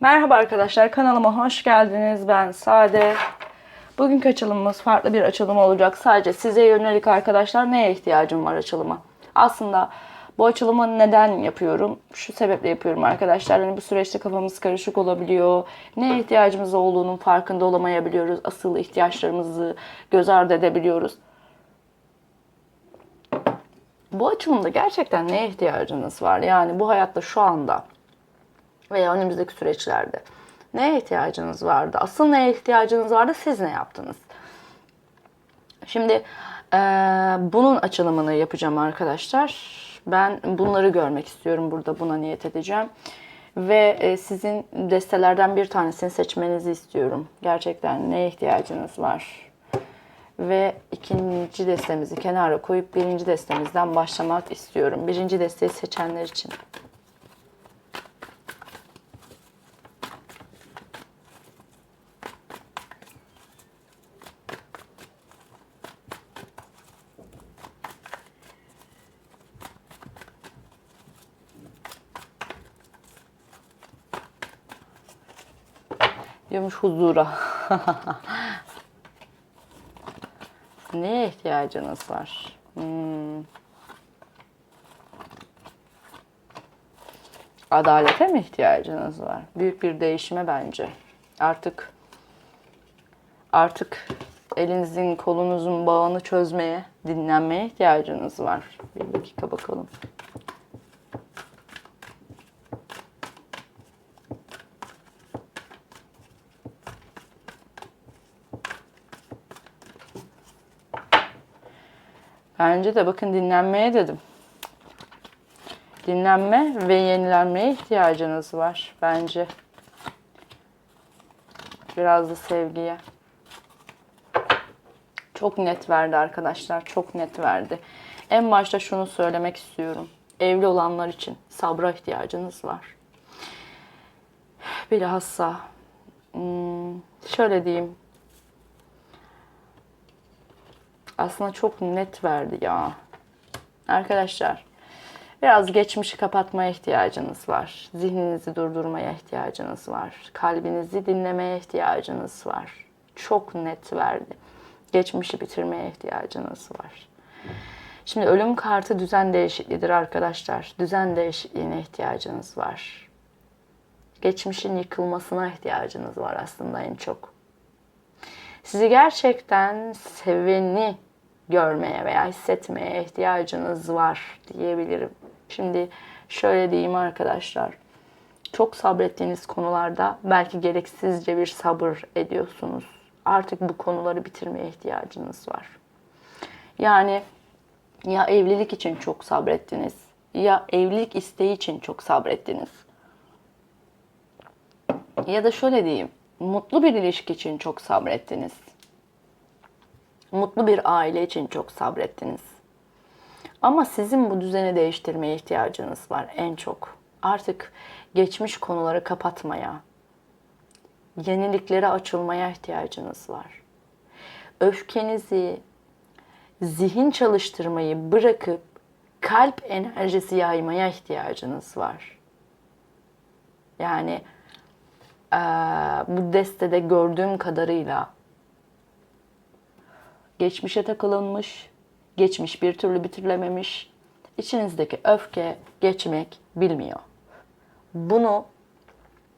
Merhaba arkadaşlar kanalıma hoş geldiniz. Ben Sade. Bugünkü açılımımız farklı bir açılım olacak. Sadece size yönelik arkadaşlar neye ihtiyacım var açılıma? Aslında bu açılımı neden yapıyorum? Şu sebeple yapıyorum arkadaşlar. Hani bu süreçte kafamız karışık olabiliyor. Neye ihtiyacımız olduğunun farkında olamayabiliyoruz. Asıl ihtiyaçlarımızı göz ardı edebiliyoruz. Bu açılımda gerçekten neye ihtiyacınız var? Yani bu hayatta şu anda veya önümüzdeki süreçlerde neye ihtiyacınız vardı? Asıl neye ihtiyacınız vardı? Siz ne yaptınız? Şimdi eee, bunun açılımını yapacağım arkadaşlar. Ben bunları görmek istiyorum burada. Buna niyet edeceğim. Ve e, sizin destelerden bir tanesini seçmenizi istiyorum. Gerçekten neye ihtiyacınız var? Ve ikinci destemizi kenara koyup birinci destemizden başlamak istiyorum. Birinci desteği seçenler için. Diyormuş huzura. Neye ihtiyacınız var? Hmm. Adalete mi ihtiyacınız var? Büyük bir değişime bence. Artık artık elinizin kolunuzun bağını çözmeye, dinlenmeye ihtiyacınız var. Bir dakika bakalım. Bence de bakın dinlenmeye dedim. Dinlenme ve yenilenmeye ihtiyacınız var bence. Biraz da sevgiye. Çok net verdi arkadaşlar. Çok net verdi. En başta şunu söylemek istiyorum. Evli olanlar için sabra ihtiyacınız var. Bilhassa hmm, şöyle diyeyim. Aslında çok net verdi ya. Arkadaşlar biraz geçmişi kapatmaya ihtiyacınız var. Zihninizi durdurmaya ihtiyacınız var. Kalbinizi dinlemeye ihtiyacınız var. Çok net verdi. Geçmişi bitirmeye ihtiyacınız var. Şimdi ölüm kartı düzen değişikliğidir arkadaşlar. Düzen değişikliğine ihtiyacınız var. Geçmişin yıkılmasına ihtiyacınız var aslında en çok sizi gerçekten seveni görmeye veya hissetmeye ihtiyacınız var diyebilirim. Şimdi şöyle diyeyim arkadaşlar. Çok sabrettiğiniz konularda belki gereksizce bir sabır ediyorsunuz. Artık bu konuları bitirmeye ihtiyacınız var. Yani ya evlilik için çok sabrettiniz ya evlilik isteği için çok sabrettiniz. Ya da şöyle diyeyim, mutlu bir ilişki için çok sabrettiniz. Mutlu bir aile için çok sabrettiniz. Ama sizin bu düzeni değiştirmeye ihtiyacınız var en çok. Artık geçmiş konuları kapatmaya, yeniliklere açılmaya ihtiyacınız var. Öfkenizi, zihin çalıştırmayı bırakıp kalp enerjisi yaymaya ihtiyacınız var. Yani eee, bu destede gördüğüm kadarıyla geçmişe takılınmış, geçmiş bir türlü bitirilememiş, içinizdeki öfke geçmek bilmiyor. Bunu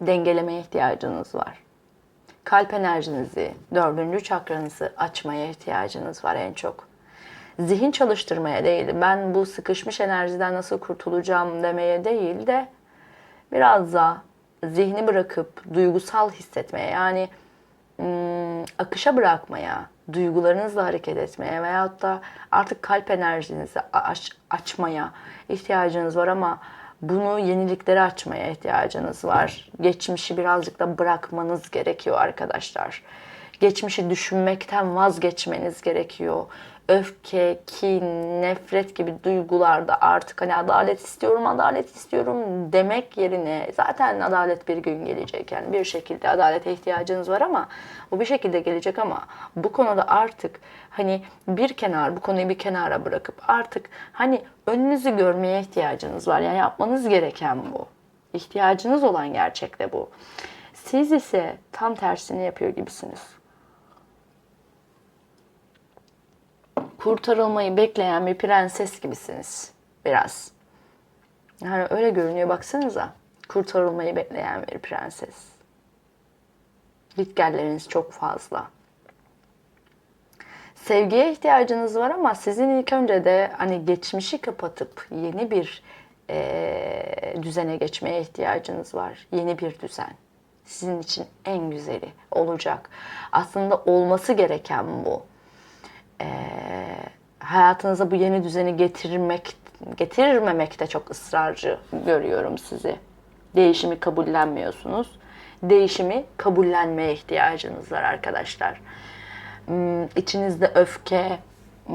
dengelemeye ihtiyacınız var. Kalp enerjinizi, dördüncü çakranızı açmaya ihtiyacınız var en çok. Zihin çalıştırmaya değil, ben bu sıkışmış enerjiden nasıl kurtulacağım demeye değil de biraz da zihni bırakıp duygusal hissetmeye yani akışa bırakmaya, duygularınızla hareket etmeye veyahut da artık kalp enerjinizi aç, açmaya ihtiyacınız var ama bunu yeniliklere açmaya ihtiyacınız var. Geçmişi birazcık da bırakmanız gerekiyor arkadaşlar. Geçmişi düşünmekten vazgeçmeniz gerekiyor. Öfke, kin, nefret gibi duygularda artık hani adalet istiyorum, adalet istiyorum demek yerine zaten adalet bir gün gelecek. Yani bir şekilde adalete ihtiyacınız var ama bu bir şekilde gelecek ama bu konuda artık hani bir kenar bu konuyu bir kenara bırakıp artık hani önünüzü görmeye ihtiyacınız var. Yani yapmanız gereken bu. İhtiyacınız olan gerçek de bu. Siz ise tam tersini yapıyor gibisiniz. Kurtarılmayı bekleyen bir prenses gibisiniz. Biraz. Yani öyle görünüyor baksanıza. Kurtarılmayı bekleyen bir prenses. Gitgelleriniz çok fazla. Sevgiye ihtiyacınız var ama sizin ilk önce de hani geçmişi kapatıp yeni bir eee, düzene geçmeye ihtiyacınız var. Yeni bir düzen. Sizin için en güzeli olacak. Aslında olması gereken bu. Eee, hayatınıza bu yeni düzeni getirmek getirmemekte çok ısrarcı görüyorum sizi. Değişimi kabullenmiyorsunuz. Değişimi kabullenmeye ihtiyacınız var arkadaşlar. Hmm, İçinizde öfke,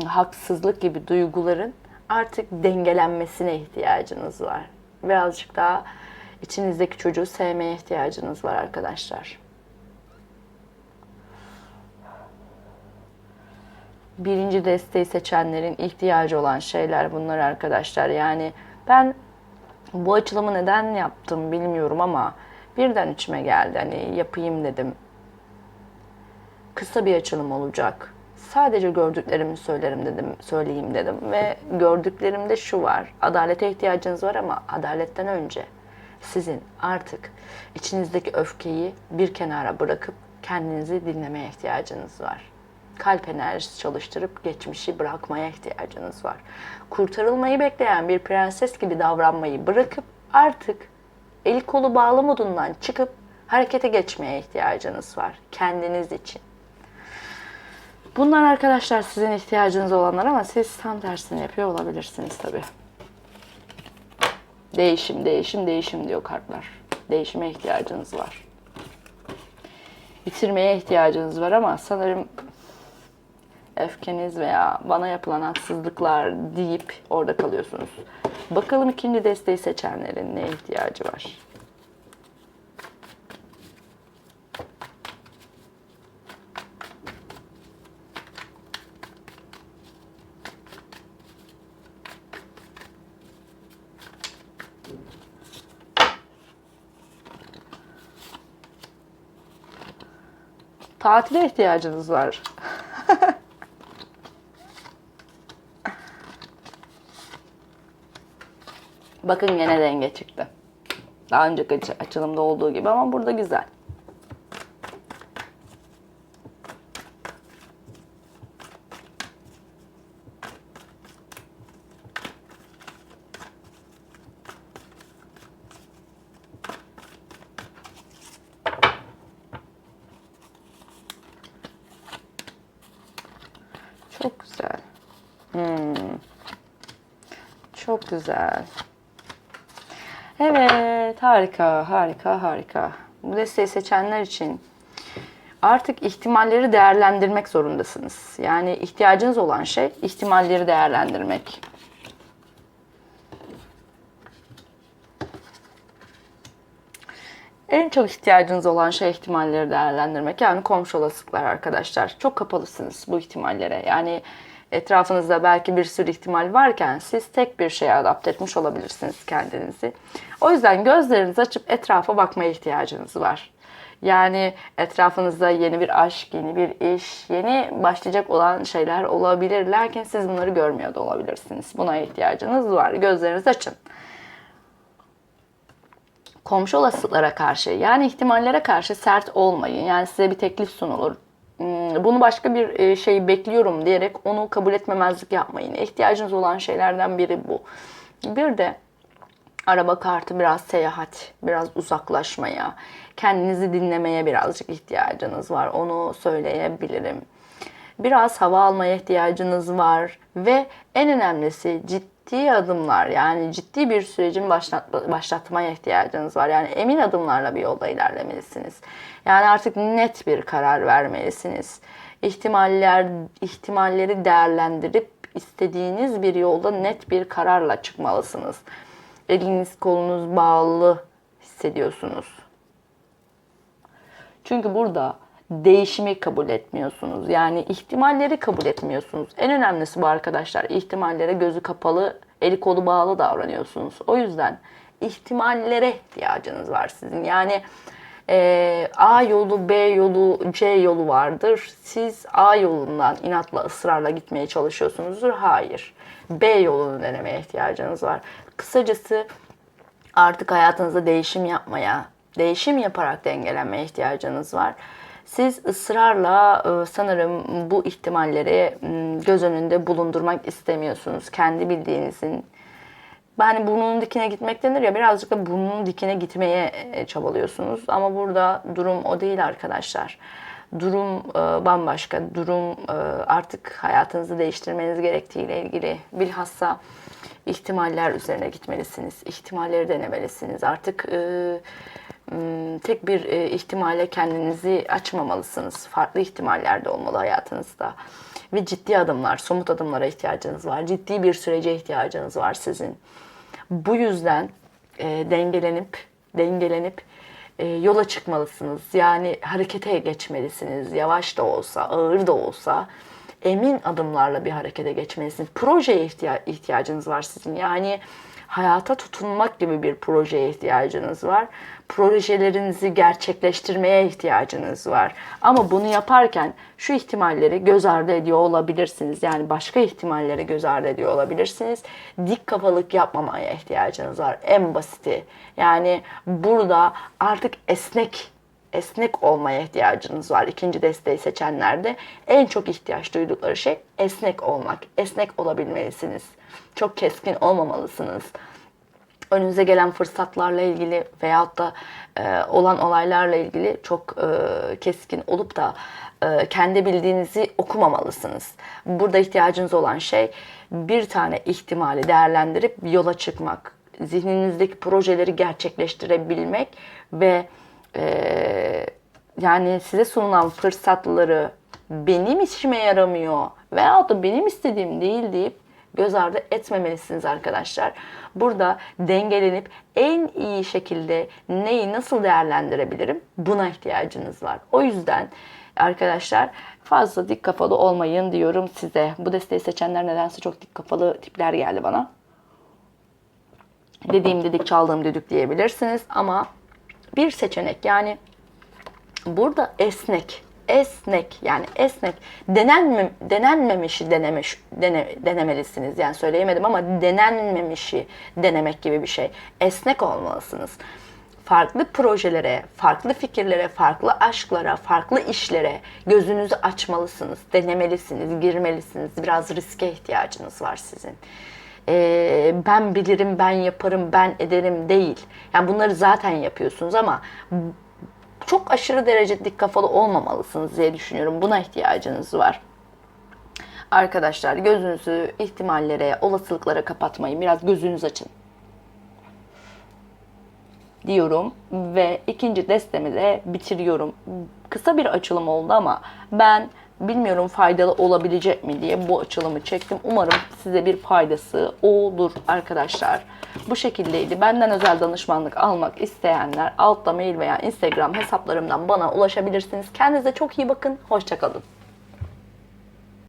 haksızlık gibi duyguların artık dengelenmesine ihtiyacınız var. Birazcık daha içinizdeki çocuğu sevmeye ihtiyacınız var arkadaşlar. Birinci desteği seçenlerin ihtiyacı olan şeyler bunlar arkadaşlar. Yani ben bu açılımı neden yaptım bilmiyorum ama birden içime geldi. Hani yapayım dedim. Kısa bir açılım olacak. Sadece gördüklerimi söylerim dedim, söyleyeyim dedim ve gördüklerimde şu var. Adalete ihtiyacınız var ama adaletten önce sizin artık içinizdeki öfkeyi bir kenara bırakıp kendinizi dinlemeye ihtiyacınız var kalp enerjisi çalıştırıp geçmişi bırakmaya ihtiyacınız var. Kurtarılmayı bekleyen bir prenses gibi davranmayı bırakıp artık el kolu bağlı modundan çıkıp harekete geçmeye ihtiyacınız var kendiniz için. Bunlar arkadaşlar sizin ihtiyacınız olanlar ama siz tam tersini yapıyor olabilirsiniz tabii. Değişim, değişim, değişim diyor kartlar. Değişime ihtiyacınız var. Bitirmeye ihtiyacınız var ama sanırım öfkeniz veya bana yapılan haksızlıklar deyip orada kalıyorsunuz. Bakalım ikinci desteği seçenlerin ne ihtiyacı var? Tatile ihtiyacınız var. Bakın gene denge çıktı. Daha önceki aç- açılımda olduğu gibi ama burada güzel. Çok güzel. Hmm. Çok güzel. Evet, harika, harika, harika. Bu desteği seçenler için artık ihtimalleri değerlendirmek zorundasınız. Yani ihtiyacınız olan şey ihtimalleri değerlendirmek. En çok ihtiyacınız olan şey ihtimalleri değerlendirmek. Yani komşu olasılıklar arkadaşlar. Çok kapalısınız bu ihtimallere. Yani etrafınızda belki bir sürü ihtimal varken siz tek bir şeye adapte etmiş olabilirsiniz kendinizi. O yüzden gözlerinizi açıp etrafa bakmaya ihtiyacınız var. Yani etrafınızda yeni bir aşk, yeni bir iş, yeni başlayacak olan şeyler olabilir. Lakin siz bunları görmüyor da olabilirsiniz. Buna ihtiyacınız var. Gözlerinizi açın komşu olasılıklara karşı yani ihtimallere karşı sert olmayın. Yani size bir teklif sunulur. Bunu başka bir e, şey bekliyorum diyerek onu kabul etmemezlik yapmayın. İhtiyacınız olan şeylerden biri bu. Bir de araba kartı biraz seyahat, biraz uzaklaşmaya, kendinizi dinlemeye birazcık ihtiyacınız var. Onu söyleyebilirim. Biraz hava almaya ihtiyacınız var ve en önemlisi ciddi adımlar yani ciddi bir sürecin başlat, başlatmaya ihtiyacınız var. Yani emin adımlarla bir yolda ilerlemelisiniz. Yani artık net bir karar vermelisiniz. İhtimaller ihtimalleri değerlendirip istediğiniz bir yolda net bir kararla çıkmalısınız. Eliniz kolunuz bağlı hissediyorsunuz. Çünkü burada değişimi kabul etmiyorsunuz. Yani ihtimalleri kabul etmiyorsunuz. En önemlisi bu arkadaşlar. İhtimallere gözü kapalı, eli kolu bağlı davranıyorsunuz. O yüzden ihtimallere ihtiyacınız var sizin. Yani e, A yolu, B yolu, C yolu vardır. Siz A yolundan inatla, ısrarla gitmeye çalışıyorsunuzdur. Hayır. B yolunu denemeye ihtiyacınız var. Kısacası artık hayatınızda değişim yapmaya, değişim yaparak dengelenmeye ihtiyacınız var. Siz ısrarla e, sanırım bu ihtimalleri göz önünde bulundurmak istemiyorsunuz. Kendi bildiğinizin yani burnunun dikine gitmek denir ya birazcık da burnunun dikine gitmeye e, çabalıyorsunuz. Ama burada durum o değil arkadaşlar. Durum e, bambaşka. Durum e, artık hayatınızı değiştirmeniz gerektiğiyle ilgili. Bilhassa ihtimaller üzerine gitmelisiniz. İhtimalleri denemelisiniz. Artık e, tek bir e, ihtimale kendinizi açmamalısınız. Farklı ihtimaller de olmalı hayatınızda. Ve ciddi adımlar, somut adımlara ihtiyacınız var. Ciddi bir sürece ihtiyacınız var sizin. Bu yüzden e, dengelenip, dengelenip e, yola çıkmalısınız. Yani harekete geçmelisiniz. Yavaş da olsa, ağır da olsa emin adımlarla bir harekete geçmelisiniz. Projeye ihtiya- ihtiyacınız var sizin. Yani hayata tutunmak gibi bir projeye ihtiyacınız var. Projelerinizi gerçekleştirmeye ihtiyacınız var. Ama bunu yaparken şu ihtimalleri göz ardı ediyor olabilirsiniz. Yani başka ihtimalleri göz ardı ediyor olabilirsiniz. Dik kafalık yapmamaya ihtiyacınız var. En basiti. Yani burada artık esnek esnek olmaya ihtiyacınız var. İkinci desteği seçenlerde en çok ihtiyaç duydukları şey esnek olmak. Esnek olabilmelisiniz. Çok keskin olmamalısınız. Önünüze gelen fırsatlarla ilgili veyahut da e, olan olaylarla ilgili çok e, keskin olup da e, kendi bildiğinizi okumamalısınız. Burada ihtiyacınız olan şey bir tane ihtimali değerlendirip yola çıkmak. Zihninizdeki projeleri gerçekleştirebilmek ve e, yani size sunulan fırsatları benim işime yaramıyor veyahut da benim istediğim değil deyip göz ardı etmemelisiniz arkadaşlar. Burada dengelenip en iyi şekilde neyi nasıl değerlendirebilirim buna ihtiyacınız var. O yüzden arkadaşlar fazla dik kafalı olmayın diyorum size. Bu desteği seçenler nedense çok dik kafalı tipler geldi bana. Dediğim dedik çaldığım düdük diyebilirsiniz ama bir seçenek. Yani burada esnek esnek yani esnek denenme, denenmemişi denemiş dene, denemelisiniz. Yani söyleyemedim ama denenmemişi denemek gibi bir şey. Esnek olmalısınız. Farklı projelere, farklı fikirlere, farklı aşklara, farklı işlere gözünüzü açmalısınız, denemelisiniz, girmelisiniz. Biraz riske ihtiyacınız var sizin. Ee, ben bilirim, ben yaparım, ben ederim değil. Yani bunları zaten yapıyorsunuz ama çok aşırı derece dik kafalı olmamalısınız diye düşünüyorum. Buna ihtiyacınız var. Arkadaşlar gözünüzü ihtimallere, olasılıklara kapatmayın. Biraz gözünüzü açın diyorum ve ikinci destemi de bitiriyorum. Kısa bir açılım oldu ama ben bilmiyorum faydalı olabilecek mi diye bu açılımı çektim. Umarım size bir faydası olur arkadaşlar. Bu şekildeydi. Benden özel danışmanlık almak isteyenler altta mail veya Instagram hesaplarımdan bana ulaşabilirsiniz. Kendinize çok iyi bakın. Hoşçakalın.